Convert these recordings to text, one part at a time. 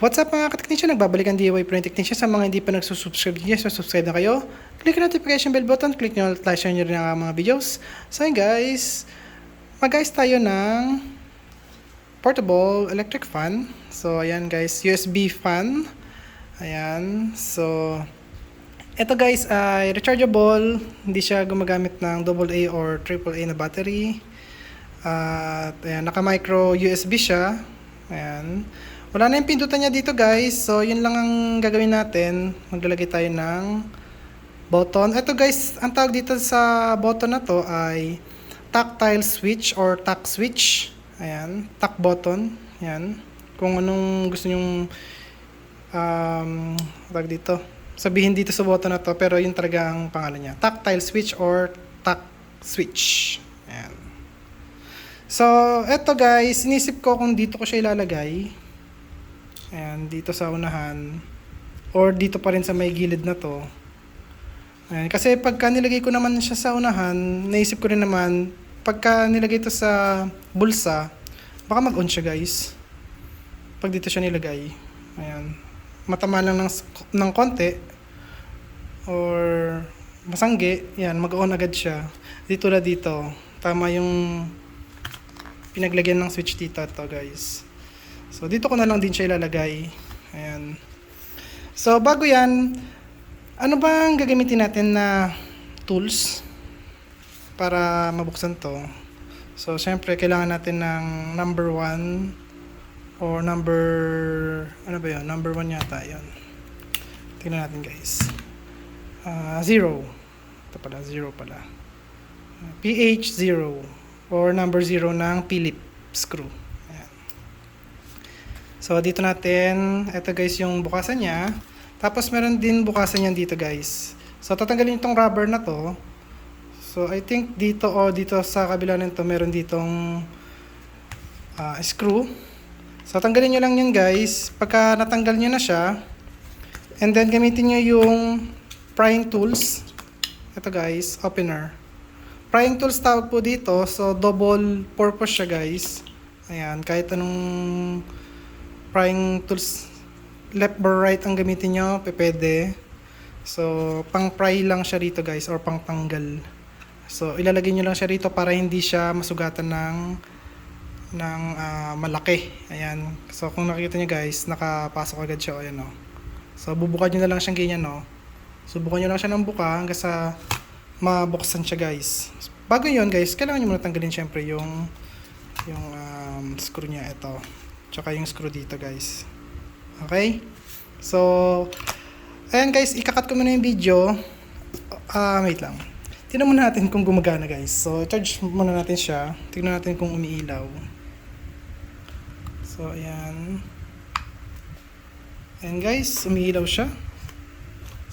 What's up mga kateknisya? Nagbabalik ang DIY Pro Technician sa mga hindi pa nagsusubscribe niya. So subscribe na kayo. Click ang notification bell button. Click nyo at share nyo rin ang mga videos. So guys, mag-guys tayo ng portable electric fan. So ayan guys, USB fan. Ayan. So ito guys ay rechargeable. Hindi siya gumagamit ng AA or AAA na battery. At ayan, naka micro USB siya. Ayan. Wala na yung pindutan niya dito guys. So, yun lang ang gagawin natin. Maglalagay tayo ng button. Ito guys, ang tawag dito sa button na to ay tactile switch or tack switch. Ayan, tack button. Ayan. Kung anong gusto nyong um, tawag dito. Sabihin dito sa button na to, pero yun talaga ang pangalan niya. Tactile switch or tack switch. Ayan. So, eto guys, inisip ko kung dito ko siya ilalagay. Ayan, dito sa unahan. Or dito pa rin sa may gilid na to. Ayan, kasi pagka nilagay ko naman siya sa unahan, naisip ko rin naman, pagka nilagay ito sa bulsa, baka mag-on siya guys. Pag dito siya nilagay. Ayan. Matama lang ng, ng konti. Or masangge. Yan, mag-on agad siya. Dito na dito. Tama yung pinaglagyan ng switch dito to guys. So, dito ko na lang din siya ilalagay. Ayan. So, bago yan, ano ba ang gagamitin natin na tools para mabuksan to? So, syempre, kailangan natin ng number 1 or number, ano ba yun? Number 1 yata yun. Tingnan natin guys. Ah, 0. Ito pala, 0 pala. Ah, PH 0 or number 0 ng Philip screw. So, dito natin, ito guys yung bukasan niya. Tapos, meron din bukasan yan dito guys. So, tatanggalin itong rubber na to. So, I think dito o dito sa kabila nito, meron ditong ah, screw. So, tanggalin nyo lang yun guys. Pagka natanggal nyo na siya, and then gamitin nyo yung prying tools. Ito guys, opener. Prying tools tawag po dito. So, double purpose siya guys. Ayan, kahit anong prying tools left or right ang gamitin nyo, pwede. So, pang pry lang siya rito guys or pang tanggal. So, ilalagay nyo lang siya rito para hindi siya masugatan ng ng ah, malaki. Ayan. So, kung nakikita nyo guys, nakapasok agad siya. Ayan o. So, bubukan nyo na lang siyang ganyan o. Subukan nyo lang siya ng buka hanggang sa mabuksan siya guys. Bago yon guys, kailangan nyo muna tanggalin syempre yung yung um, screw niya ito. Tsaka yung screw dito guys. Okay? So, ayan guys, ikakat ko muna yung video. Ah, wait lang. Tingnan muna natin kung gumagana guys. So, charge muna natin siya. Tingnan natin kung umiilaw. So, ayan. Ayan guys, umiilaw siya.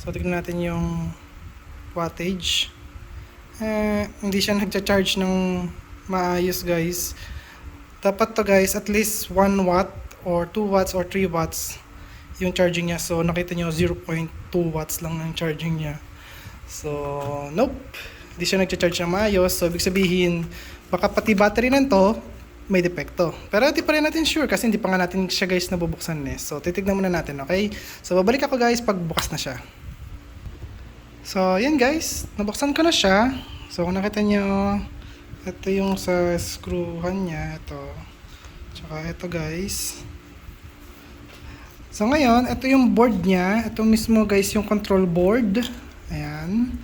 So, tingnan natin yung wattage. Eh, hindi siya nagcha-charge ng maayos guys. Dapat to guys, at least 1 watt or 2 watts or 3 watts yung charging niya. So, nakita nyo 0.2 watts lang ang charging niya. So, nope. Hindi siya nagcha-charge ng maayos. So, ibig sabihin, baka pati battery nito may depekto. Pero hindi pa rin natin sure kasi hindi pa nga natin siya guys nabubuksan eh. So, titignan muna natin, okay? So, babalik ako guys pag bukas na siya. So, yan guys. Nabuksan ko na siya. So, kung nakita nyo, ito yung sa screwan niya. Ito. Tsaka ito guys. So, ngayon, ito yung board niya. Ito mismo guys yung control board. Ayan.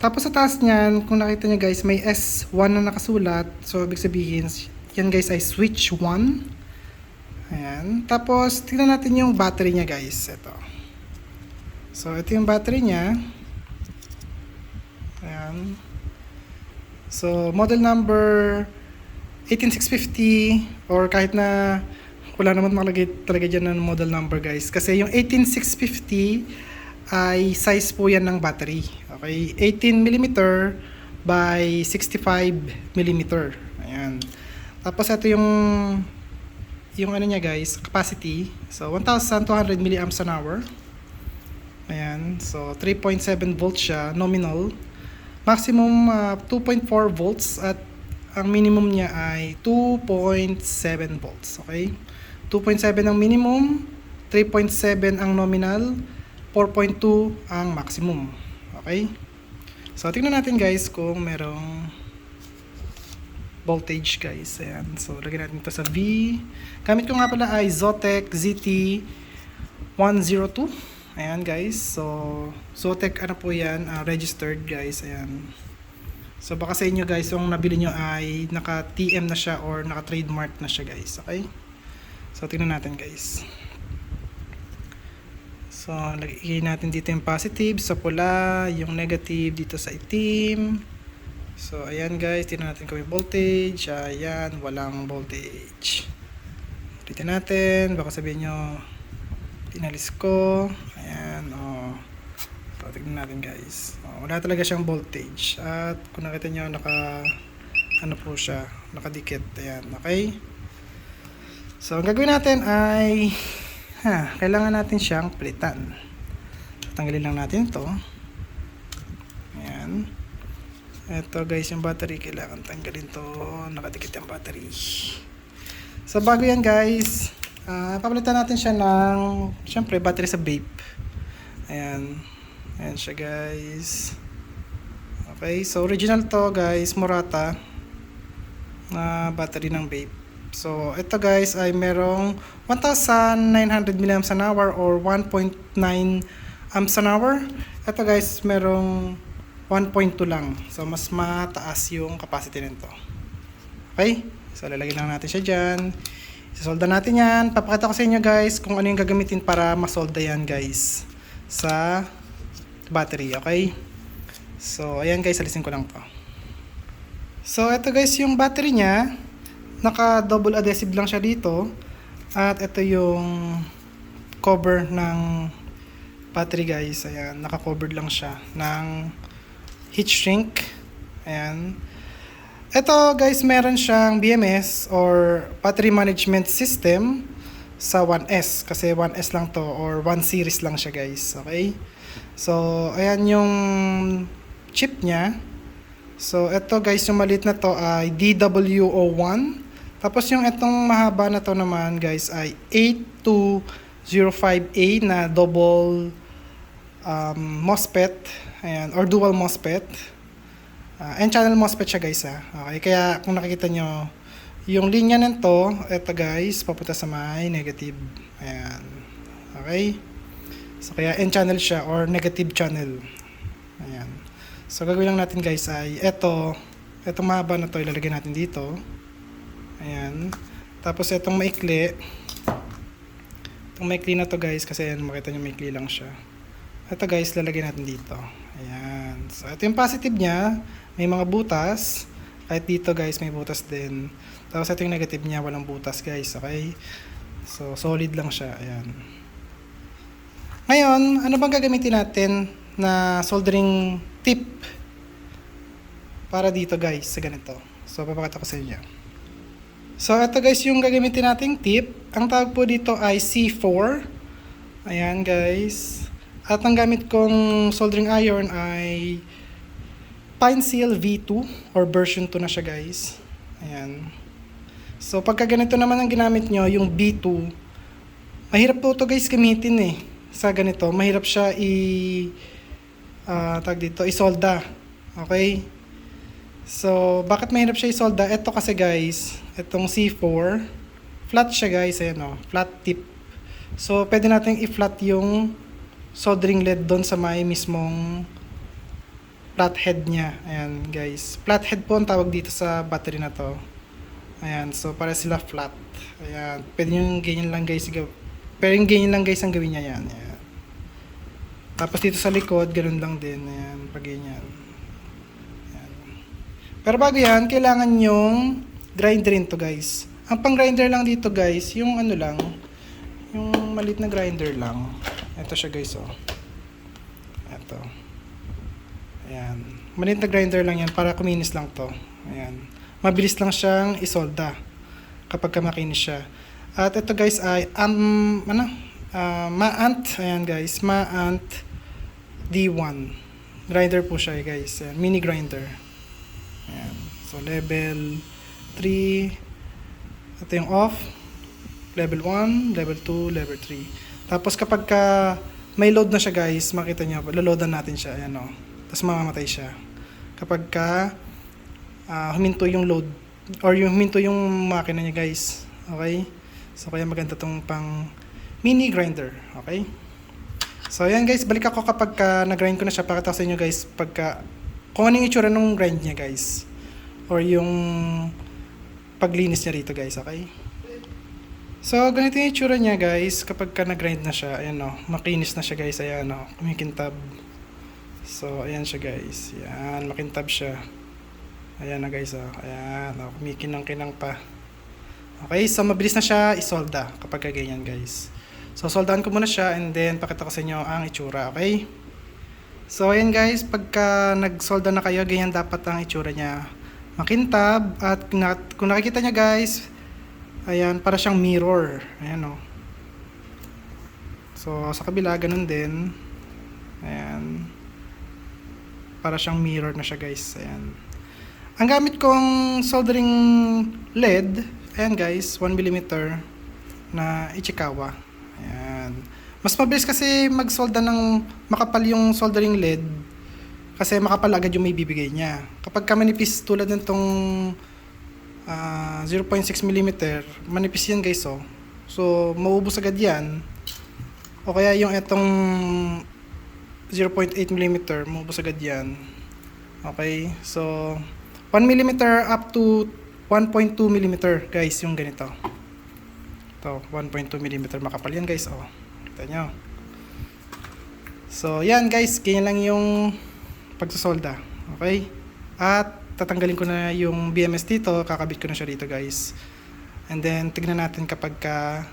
Tapos sa taas niyan, kung nakita niyo guys, may S1 na nakasulat. So, ibig sabihin, yan guys ay switch 1. Ayan. Tapos, tingnan natin yung battery niya guys. Ito. So, ito yung battery niya. Ayan. So, model number 18650 or kahit na wala naman makalagay talaga dyan ng model number guys. Kasi yung 18650 ay size po yan ng battery. Okay, 18mm by 65mm. Ayan. Tapos ito yung yung ano niya guys, capacity. So 1200 milliamps an hour. Ayan. So 3.7 volts siya, nominal. Maximum ah, 2.4 volts at ang minimum niya ay 2.7 volts. Okay? 2.7 ang minimum, 3.7 ang nominal, 4.2 ang maximum. Okay? So, tingnan natin guys kung merong voltage guys. Ayan. So, lagyan natin ito sa V. Gamit ko nga pala ay Zotac ZT 102. Ayan guys. So, Zotac ano po yan, ah, registered guys. Ayan. So, baka sa inyo guys, yung nabili nyo ay naka-TM na siya or naka-trademark na siya guys. Okay? So, tingnan natin guys. So, lagay natin dito yung positive sa pula, yung negative dito sa itim. So, ayan guys, tingnan natin kung voltage. Ayan, walang voltage. Dito natin, baka sabihin nyo, inalis ko. Tignan natin guys. Oh, wala talaga siyang voltage. At kung nakita nyo, naka, ano po siya, nakadikit. Ayan, okay? So, ang gagawin natin ay, ha, kailangan natin siyang palitan. So, tanggalin lang natin ito. Ayan. Ito guys, yung battery, kailangan tanggalin to. Nakadikit yung battery. So, bago yan guys, ah papalitan natin siya ng, syempre, battery sa vape. Ayan. Ayan siya guys. Okay, so original to guys, Murata na battery ng vape. So, ito guys ay merong 1,900 mAh or 1.9 amps an hour. Ito guys, merong 1.2 lang. So, mas mataas yung capacity nito. Okay? So, lalagyan lang natin siya dyan. Isolda natin yan. Papakita ko sa inyo guys kung ano yung gagamitin para masolda yan guys sa battery. Okay? So, ayan guys, alisin ko lang to. So, ito guys yung battery niya. Naka double adhesive lang siya dito. At ito yung cover ng battery guys. Ayan, naka-covered lang siya ng heat shrink. Ayan. Ito guys, meron siyang BMS or battery management system sa 1S kasi 1S lang to or 1 series lang siya guys. Okay? So, ayan yung chip niya. So, ito guys, yung maliit na to ay DW01. Tapos yung itong mahaba na to naman guys ay 8205A na double um, MOSFET. Ayan, or dual MOSFET. Uh, N-channel MOSFET siya guys ha. Okay, kaya kung nakikita nyo, yung linya nito, ito guys, papunta sa may negative. Ayan. Okay? So, kaya N-channel siya or negative channel. Ayan. So, gagawin lang natin guys ay, ito, itong mahaba na to, ilalagay natin dito. Ayan. Tapos, itong maikli, itong maikli na to guys, kasi ayan, makita nyo maikli lang siya. Ito guys, lalagay natin dito. Ayan. So, ito yung positive niya. May mga butas. Kahit dito guys, may butas din. Tapos ito yung negative niya, walang butas guys. Okay? So, solid lang siya. Ayan. Ngayon, ano bang gagamitin natin na soldering tip para dito guys, sa ganito. So, papakita ko sa inyo. So, ito guys yung gagamitin nating tip. Ang tawag po dito ay C4. Ayan guys. At ang gamit kong soldering iron ay Pine Seal V2 or version 2 na siya guys. Ayan. So pagka ganito naman ang ginamit nyo, yung B2, mahirap po ito guys gamitin eh. Sa ganito, mahirap siya i ah tag dito, isolda. Okay? So, bakit mahirap siya isolda? Ito kasi guys, itong C4, flat siya guys, ayan o, flat tip. So, pwede natin i-flat yung soldering lead doon sa may mismong flathead niya. Ayan, guys. Flathead po ang tawag dito sa battery na to. Ayan, so para sila flat. Ayan, pwede yung ganyan lang guys. Pero yung ganyan lang guys ang gawin niya yan. Ayan. Tapos dito sa likod, ganun lang din. Ayan, pag ganyan. Ayan. Pero bago yan, kailangan yung grinderin to guys. Ang pang grinder lang dito guys, yung ano lang, yung malit na grinder lang. Ito siya guys oh. Ito. Ayan. Maliit na grinder lang yan para kuminis lang to. Ayan. Mabilis lang siyang isolda kapag ka makinis siya. At ito guys ay um, ano? Ah, Maant. Ayan guys. Maant D1. Grinder po siya eh, guys. Ayan. Mini grinder. Ayan. So level 3. Ito yung off. Level 1, level 2, level 3. Tapos kapag ka may load na siya guys, makita niyo, loloadan natin siya. Ayan o. Tapos mamamatay siya. Kapag ka ah, huminto yung load or yung huminto yung makina niya guys. Okay? So kaya maganda tong pang mini grinder. Okay? So ayan guys, balik ako kapag ka nag-grind ko na siya. Pakita ko sa inyo guys pagka kung ano yung itsura ng grind niya guys. Or yung paglinis niya rito guys. Okay? So, ganito yung itsura niya guys kapag ka nag-grind na siya. Ayan o, makinis na siya guys. Ayan o, kumikintab. So, ayan siya guys. Ayan, makintab siya. Ayan na guys o. Ayan o, kumikinang-kinang pa. Okay, so mabilis na siya isolda kapag ka ganyan guys. So, soldahan ko muna siya and then pakita ko sa inyo ang itsura. Okay? So, ayan guys, pagka nag-solda na kayo, ganyan dapat ang itsura niya. Makintab at kung na- kung nakikita niya guys, Ayan, para siyang mirror. Ayan o. So, sa kabila, ganun din. Ayan. Para siyang mirror na siya, guys. Ayan. Ang gamit kong soldering lead, ayan guys, 1mm na Ichikawa. Ayan. Mas mabilis kasi magsolda ng makapal yung soldering lead kasi makapal agad yung may bibigay niya. Kapag ka manipis tulad ng tong ah, 0.6 mm, manipis yan guys oh. So, maubos agad yan. O kaya yung itong 0.8 mm, maubos agad yan. Okay, so 1 mm up to 1.2 mm guys yung ganito. Ito, 1.2 mm makapal yan guys oh. Kita nyo. So, yan guys, ganyan lang yung pagsasolda. Okay? At tatanggalin ko na yung BMS dito, kakabit ko na siya dito guys. And then tignan natin kapag ka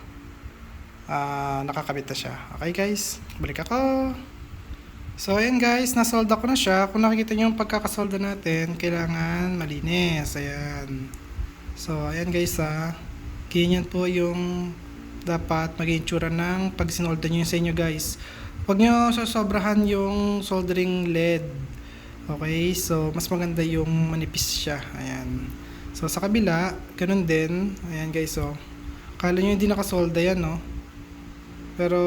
ah, nakakabit na siya. Okay guys, balik ako. So ayan guys, nasolda ko na siya. Kung nakikita niyo yung pagkakasolda natin, kailangan malinis. Ayan. So ayan guys ha. Ganyan po yung dapat maging tsura ng pag sinolda nyo sa inyo guys. Huwag nyo sasobrahan yung soldering lead. Okay, so mas maganda yung manipis siya. Ayan. So sa kabila, ganun din. Ayan guys, so. Kala nyo hindi nakasolda yan, no? Pero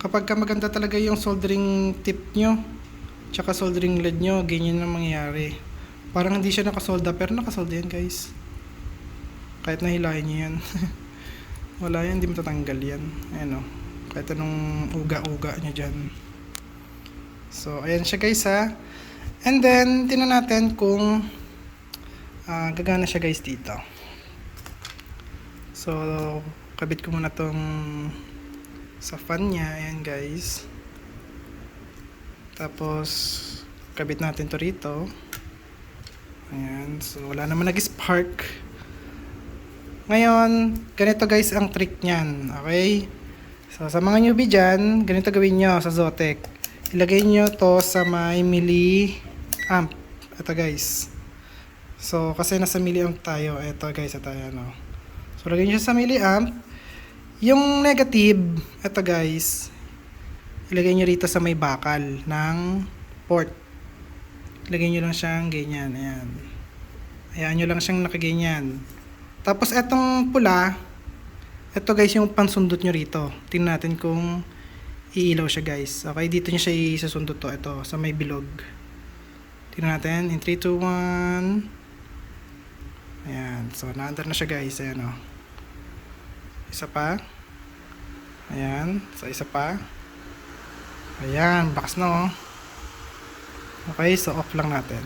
kapag ka maganda talaga yung soldering tip nyo, tsaka soldering lead nyo, ganyan ang mangyayari. Parang hindi siya nakasolda, pero nakasolda yan guys. Kahit nahilahin nyo yan. Wala yan, hindi matatanggal yan. Ayan o. Kahit anong uga-uga nyo dyan. So, ayan siya guys ha. And then, tinan natin kung ah, gagana siya guys dito. So, kabit ko muna tong sa fan niya. Ayan guys. Tapos, kabit natin to rito. Ayan. So, wala naman nag-spark. Ngayon, ganito guys ang trick niyan. Okay? So, sa mga newbie dyan, ganito gawin nyo sa Zotac. Ilagay nyo to sa may milliamp. Ito guys. So, kasi nasa milliamp tayo. Ito guys, ito yan o. So, lagay nyo sa milliamp. Yung negative, ito guys, ilagay nyo rito sa may bakal ng port. Ilagay nyo lang siyang ganyan. Ayan. Ayan nyo lang siyang nakaganyan. Tapos, etong pula, ito guys yung pansundot nyo rito. Tingnan natin kung iilaw siya guys. Okay, dito nyo siya isusundot to. Ito, sa may bilog. Tingnan natin. In 3, 2, 1. Ayan. So, naandar na siya guys. Ayan o. Isa pa. Ayan. So, isa pa. Ayan. Bakas na o. Okay, so off lang natin.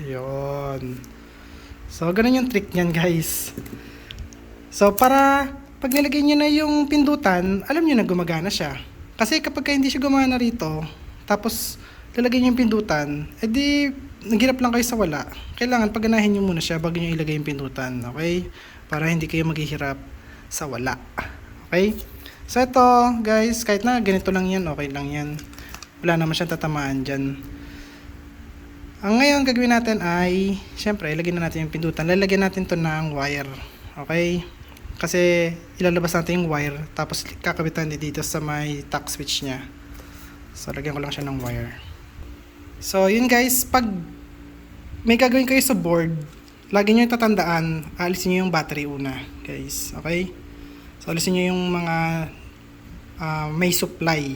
Ayun. So, ganun yung trick niyan guys. So, para pag nilagay nyo na yung pindutan, alam nyo na gumagana siya. Kasi kapag ka hindi siya gumana rito, tapos lalagay nyo yung pindutan, edi naghirap lang kayo sa wala. Kailangan paganahin nyo muna siya bago nyo ilagay yung pindutan. Okay? Para hindi kayo maghihirap sa wala. Okay? So, ito guys, kahit na ganito lang yan, okay lang yan. Wala naman siyang tatamaan dyan. Ang ngayon gagawin natin ay, syempre, ilagay na natin yung pindutan. Lalagyan natin to ng wire. Okay? Kasi ilalabas natin yung wire tapos kakabitan din dito sa may tack switch niya. So lagyan ko lang siya ng wire. So yun guys, pag may gagawin kayo sa board, lagi nyo tatandaan, alisin nyo yung battery una, guys. Okay? So, alisin nyo yung mga ah, may supply.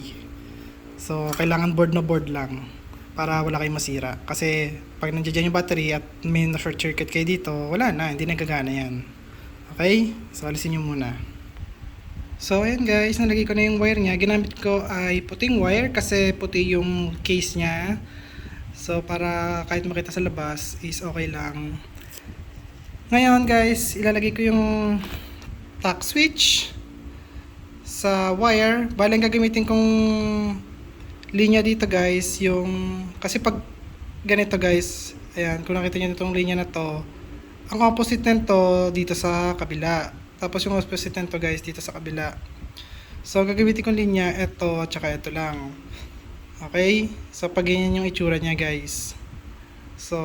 So, kailangan board na board lang para wala kayong masira. Kasi, pag nandiyan yung battery at may na-short circuit kayo dito, wala na, hindi nagagana yan. Okay? So, alisin nyo muna. So, ayan guys, nalagay ko na yung wire niya. Ginamit ko ay puting wire kasi puti yung case niya. So, para kahit makita sa labas is okay lang. Ngayon guys, ilalagay ko yung tack switch sa wire. Bale, gagamitin kong linya dito guys, yung... Kasi pag ganito guys, ayan, kung nakita nyo itong linya na to, ang opposite nito dito sa kabila. Tapos yung opposite nito guys, dito sa kabila. So, gagamitin kong linya, ito, tsaka ito lang. Okay? So, pag ganyan yung itsura niya guys. So,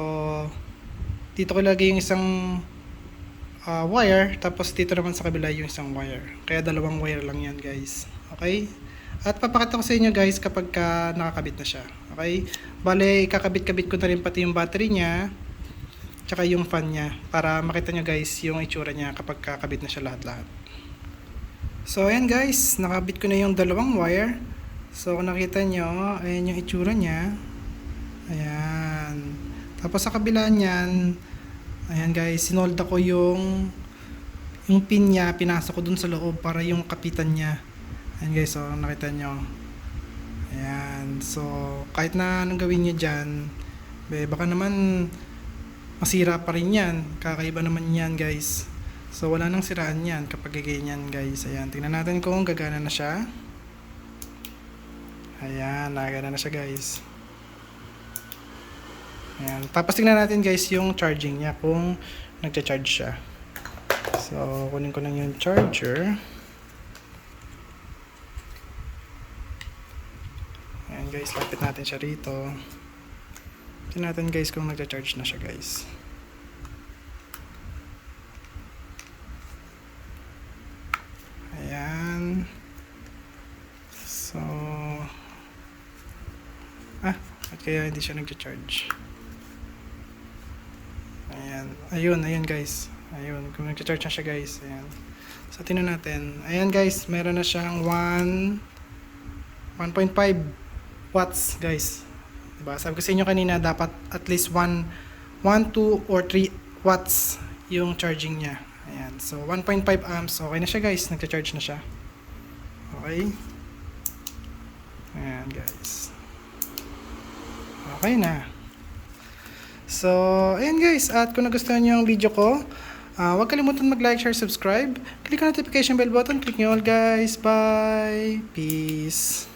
dito ko lagay yung isang ah, wire, tapos dito naman sa kabila yung isang wire. Kaya dalawang wire lang yan guys. Okay? At papakita ko sa inyo guys kapag ka nakakabit na siya. Okay? Bale, kakabit-kabit ko na rin pati yung battery niya, tsaka yung fan niya, para makita nyo guys yung itsura niya kapag kakabit na siya lahat-lahat. So, ayan guys, nakabit ko na yung dalawang wire. So, kung nakita nyo, ayan yung itsura niya. Ayan. Tapos sa kabila niyan, ayan guys, sinolda ko yung yung pin niya, pinasok ko dun sa loob para yung kapitan niya. Ayan guys, so nakita nyo. Ayan. So, kahit na anong gawin nyo dyan, be, baka naman masira pa rin yan. Kakaiba naman yan guys. So, wala nang siraan yan kapag ganyan guys. Ayan, tingnan natin kung gagana na siya. Ayan, nagana na siya guys. Ayan. Tapos tingnan natin guys yung charging niya kung nagcha-charge siya. So, kunin ko lang yung charger. Guys, lapit natin siya rito. Tingnan natin guys kung nagcha-charge na siya guys. Ayan. So, ah, kaya hindi siya nagcha-charge. Ayan. Ayun, ayun guys. Ayun, kung nagcha-charge na siya guys. Ayan. So, tingnan natin. Ayan guys, meron na siyang 1 1.5 watts guys. Diba? Sabi ko sa inyo kanina, dapat at least 1 1, 2, or 3 watts yung charging niya. Ayan. So, 1.5 amps. Okay na siya guys. Nagcha-charge na siya. Okay. Ayan guys. Okay na. So, ayan guys. At kung nagustuhan niyo yung video ko, ah, huwag kalimutan mag-like, share, subscribe. Click ang notification bell button. Click nyo all guys. Bye. Peace.